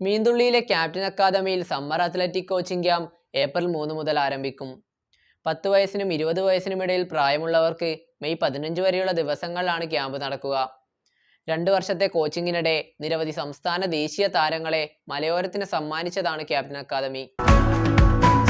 മീന്തുള്ളിയിലെ captain അക്കാദമിയിൽ summer athletic coaching camp April മൂന്ന് മുതൽ ആരംഭിക്കും. പത്ത് വയസ്സിനും ഇരുപത് വയസ്സിനും ഇടയിൽ പ്രായമുള്ളവർക്ക് മെയ് പതിനഞ്ച് വരെയുള്ള ദിവസങ്ങളിലാണ് ക്യാമ്പ് നടക്കുക. രണ്ടു വർഷത്തെ കോച്ചിങ്ങിനിടെ നിരവധി സംസ്ഥാന ദേശീയ താരങ്ങളെ മലയോരത്തിന് സമ്മാനിച്ചതാണ് ക്യാപ്റ്റൻ അക്കാദമി.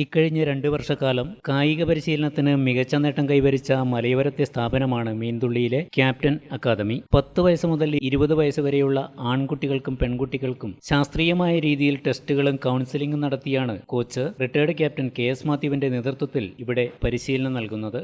ഇക്കഴിഞ്ഞ രണ്ട് വർഷക്കാലം കായിക പരിശീലനത്തിന് മികച്ച നേട്ടം കൈവരിച്ച മലയോരത്തെ സ്ഥാപനമാണ് മീൻതുള്ളിയിലെ ക്യാപ്റ്റൻ അക്കാദമി. പത്ത് വയസ്സ് മുതൽ ഇരുപത് വയസ്സ് വരെയുള്ള ആൺകുട്ടികൾക്കും പെൺകുട്ടികൾക്കും ശാസ്ത്രീയമായ രീതിയിൽ ടെസ്റ്റുകളും കൗൺസിലിംഗും നടത്തിയാണ് coach retired captain K S മാത്യുവിന്റെ നേതൃത്വത്തിൽ ഇവിടെ പരിശീലനം നൽകുന്നത്.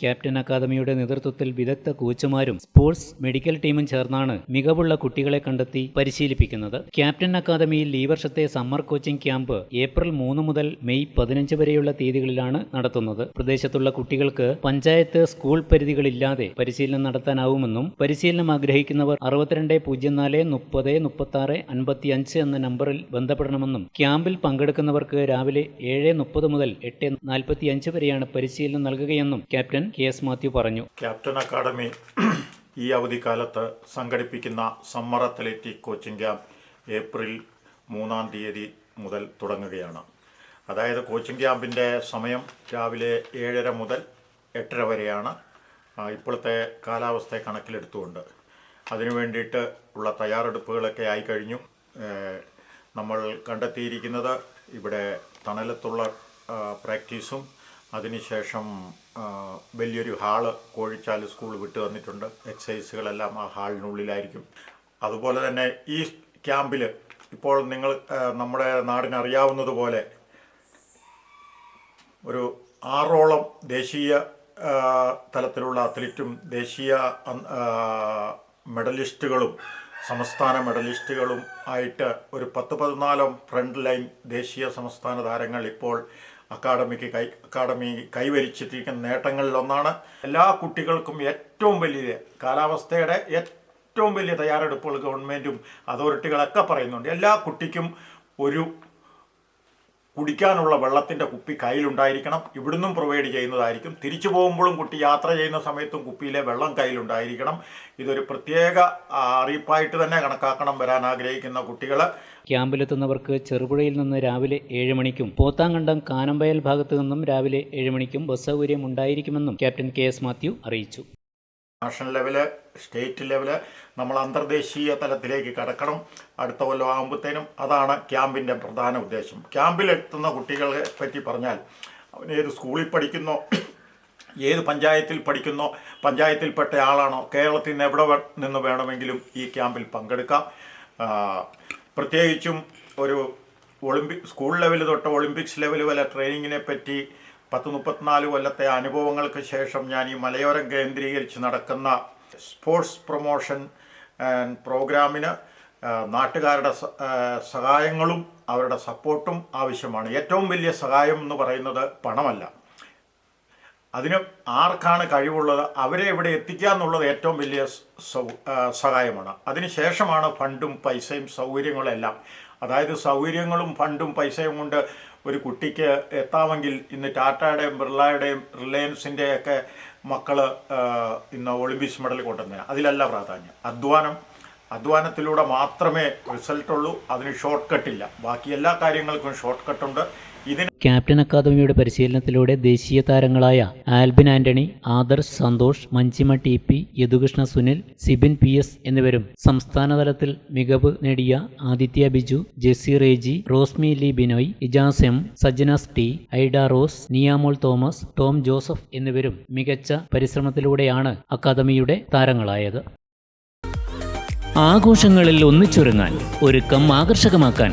ക്യാപ്റ്റൻ അക്കാദമിയുടെ നേതൃത്വത്തിൽ വിദഗ്ധ കോച്ചുമാരും സ്പോർട്സ് മെഡിക്കൽ ടീമും ചേർന്നാണ് മികവുള്ള കുട്ടികളെ കണ്ടെത്തി പരിശീലിപ്പിക്കുന്നത്. ക്യാപ്റ്റൻ അക്കാദമിയിൽ ഈ വർഷത്തെ സമ്മർ കോച്ചിംഗ് ക്യാമ്പ് ഏപ്രിൽ മൂന്ന് മുതൽ മെയ് പതിനഞ്ച് വരെയുള്ള തീയതികളിലാണ് നടത്തുന്നത്. പ്രദേശത്തുള്ള കുട്ടികൾക്ക് പഞ്ചായത്ത് സ്കൂൾ പരിധികളില്ലാതെ പരിശീലനം നടത്താനാവുമെന്നും പരിശീലനം ആഗ്രഹിക്കുന്നവർ അറുപത്തിരണ്ട് പൂജ്യം നാല് മുപ്പത് മുപ്പത്തി ആറ് അൻപത്തി അഞ്ച് എന്ന നമ്പറിൽ ബന്ധപ്പെടണമെന്നും ക്യാമ്പിൽ പങ്കെടുക്കുന്നവർക്ക് രാവിലെ ഏഴ് മുപ്പത് മുതൽ എട്ട് നാൽപ്പത്തി അഞ്ച് വരെയാണ് പരിശീലനം നൽകുകയെന്നും ക്യാപ്റ്റൻ കെ എസ് മാത്യു പറഞ്ഞു. ക്യാപ്റ്റൻ അക്കാദമി ഈ അവധിക്കാലത്ത് സംഘടിപ്പിക്കുന്ന summer athletic coaching camp April മൂന്നാം തീയതി മുതൽ തുടങ്ങുകയാണ്. അതായത് കോച്ചിംഗ് ക്യാമ്പിന്റെ സമയം രാവിലെ ഏഴര മുതൽ എട്ടര വരെയാണ് ഇപ്പോഴത്തെ കാലാവസ്ഥയെ കണക്കിലെടുത്തുകൊണ്ട്. അതിനു വേണ്ടിയിട്ട് ഉള്ള തയ്യാറെടുപ്പുകളൊക്കെ ആയിക്കഴിഞ്ഞു നമ്മൾ കണ്ടെത്തിയിരിക്കുന്നത് ഇവിടെ തണലത്തുള്ള പ്രാക്ടീസും അതിനുശേഷം വലിയൊരു ഹാൾ കോഴിച്ചാൽ സ്കൂൾ വിട്ടു തന്നിട്ടുണ്ട് എക്സസൈസുകളെല്ലാം ആ ഹാളിനുള്ളിലായിരിക്കും. അതുപോലെ തന്നെ ഈ ക്യാമ്പിൽ ഇപ്പോൾ നിങ്ങൾ നമ്മുടെ നാടിനറിയാവുന്നതുപോലെ ഒരു ആറോളം ദേശീയ തലത്തിലുള്ള അത്ലറ്റും ദേശീയ മെഡലിസ്റ്റുകളും സംസ്ഥാന മെഡലിസ്റ്റുകളും ആയിട്ട് ഒരു പത്ത് പതിനാലും ഫ്രണ്ട് ലൈൻ ദേശീയ സംസ്ഥാന താരങ്ങൾ ഇപ്പോൾ അക്കാഡമിക്ക് കൈ അക്കാഡമി കൈവരിച്ചിരിക്കുന്ന നേട്ടങ്ങളിലൊന്നാണ് എല്ലാ കുട്ടികൾക്കും ഏറ്റവും വലിയ കാലാവസ്ഥയുടെ ഏറ്റവും വലിയ തയ്യാറെടുപ്പുകൾ ഗവൺമെന്റും അതോറിറ്റികളൊക്കെ പറയുന്നുണ്ട്. എല്ലാ കുട്ടിക്കും ഒരു കുടിക്കാനുള്ള വെള്ളത്തിന്റെ കുപ്പി കയ്യിലുണ്ടായിരിക്കണം. ഇവിടുന്നും പ്രൊവൈഡ് ചെയ്യുന്നതായിരിക്കും. തിരിച്ചു പോകുമ്പോഴും കുട്ടി യാത്ര ചെയ്യുന്ന സമയത്തും കുപ്പിയിലെ വെള്ളം കയ്യിലുണ്ടായിരിക്കണം. ഇതൊരു പ്രത്യേക അറിയിപ്പായിട്ട് തന്നെ കണക്കാക്കണം വരാൻ ആഗ്രഹിക്കുന്ന കുട്ടികൾ ക്യാമ്പിലെത്തുന്നവർക്ക് ചെറുപുഴയിൽ നിന്ന് രാവിലെ ഏഴ് മണിക്കും പോത്താങ്കണ്ടം കാനമ്പയൽ ഭാഗത്തു നിന്നും രാവിലെ ഏഴ് മണിക്കും ബസ് സൗകര്യം ഉണ്ടായിരിക്കുമെന്നും ക്യാപ്റ്റൻ കെ എസ് മാത്യു അറിയിച്ചു. നാഷണൽ ലെവൽ സ്റ്റേറ്റ് ലെവൽ നമ്മൾ അന്തർദേശീയ തലത്തിലേക്ക് കടക്കണം. അടുത്ത കൊല്ലം ആകുമ്പോഴത്തേനും അതാണ് ക്യാമ്പിന്റെ പ്രധാന ഉദ്ദേശം. ക്യാമ്പിലെത്തുന്ന കുട്ടികളെ പറ്റി പറഞ്ഞാൽ അവൻ ഏത് സ്കൂളിൽ പഠിക്കുന്നു ഏത് പഞ്ചായത്തിൽ പഠിക്കുന്നോ പഞ്ചായത്തിൽപ്പെട്ട ആളാണോ കേരളത്തിൽ നിന്ന് എവിടെ നിന്ന് വേണമെങ്കിലും ഈ ക്യാമ്പിൽ പങ്കെടുക്കാം. പ്രത്യേകിച്ചും ഒരു ഒളിമ്പിക് സ്കൂൾ ലെവൽ തൊട്ട് ഒളിമ്പിക്സ് ലെവൽ വരെ ട്രെയിനിങ്ങിനെ പറ്റി പത്ത് മുപ്പത്തിനാല് കൊല്ലത്തെ അനുഭവങ്ങൾക്ക് ശേഷം ഞാൻ ഈ മലയോരം കേന്ദ്രീകരിച്ച് നടക്കുന്ന സ്പോർട്സ് പ്രൊമോഷൻ പ്രോഗ്രാമിന് നാട്ടുകാരുടെ സഹായങ്ങളും അവരുടെ സപ്പോർട്ടും ആവശ്യമാണ്. ഏറ്റവും വലിയ സഹായം എന്ന് പറയുന്നത് പണമല്ല. അതിന് ആർക്കാണ് കഴിവുള്ളത്? അവരെ ഇവിടെ എത്തിക്കുക എന്നുള്ളത് ഏറ്റവും വലിയ സഹായമാണ്. അതിനുശേഷമാണ് ഫണ്ടും പൈസയും സൗകര്യങ്ങളും എല്ലാം അതായത് സൗകര്യങ്ങളും ഫണ്ടും പൈസയും കൊണ്ട് ഒരു കുട്ടിക്ക് എത്താമെങ്കിൽ ഇന്ന് ടാറ്റയുടെയും ബിർളയുടെയും റിലയൻസിന്റെയൊക്കെ മക്കൾ ഇന്ന് ഒളിമ്പിക്സ് മെഡൽ കൊണ്ടുവന്നത്. അതിലല്ല പ്രാധാന്യം. അധ്വാനം അധ്വാനത്തിലൂടെ മാത്രമേ റിസൾട്ടുള്ളൂ. അതിന് ഷോർട്ട് കട്ടില്ല ബാക്കി എല്ലാ കാര്യങ്ങൾക്കും ഷോർട്ട് കട്ടുണ്ട് ക്യാപ്റ്റൻ അക്കാദമിയുടെ പരിശീലനത്തിലൂടെ ദേശീയ താരങ്ങളായ Albin Antony Adarsh Santhosh Manjima T P Yadukrishna Sunil Sibin P S എന്നിവരും സംസ്ഥാനതലത്തിൽ മികവ് നേടിയ ആദിത്യ ബിജു ജെസ്സി റേജി റോസ്മി ലി ബിനോയ് ഇജാസ് എം സജ്നസ് ടി ഐഡ റോസ് നിയാമോൾ തോമസ് ടോം ജോസഫ് എന്നിവരും മികച്ച പരിശ്രമത്തിലൂടെയാണ് അക്കാദമിയുടെ താരങ്ങളായത്. ആഘോഷങ്ങളിൽ ഒന്നിച്ചൊരുങ്ങാൻ ഒരുക്കം ആകർഷകമാക്കാൻ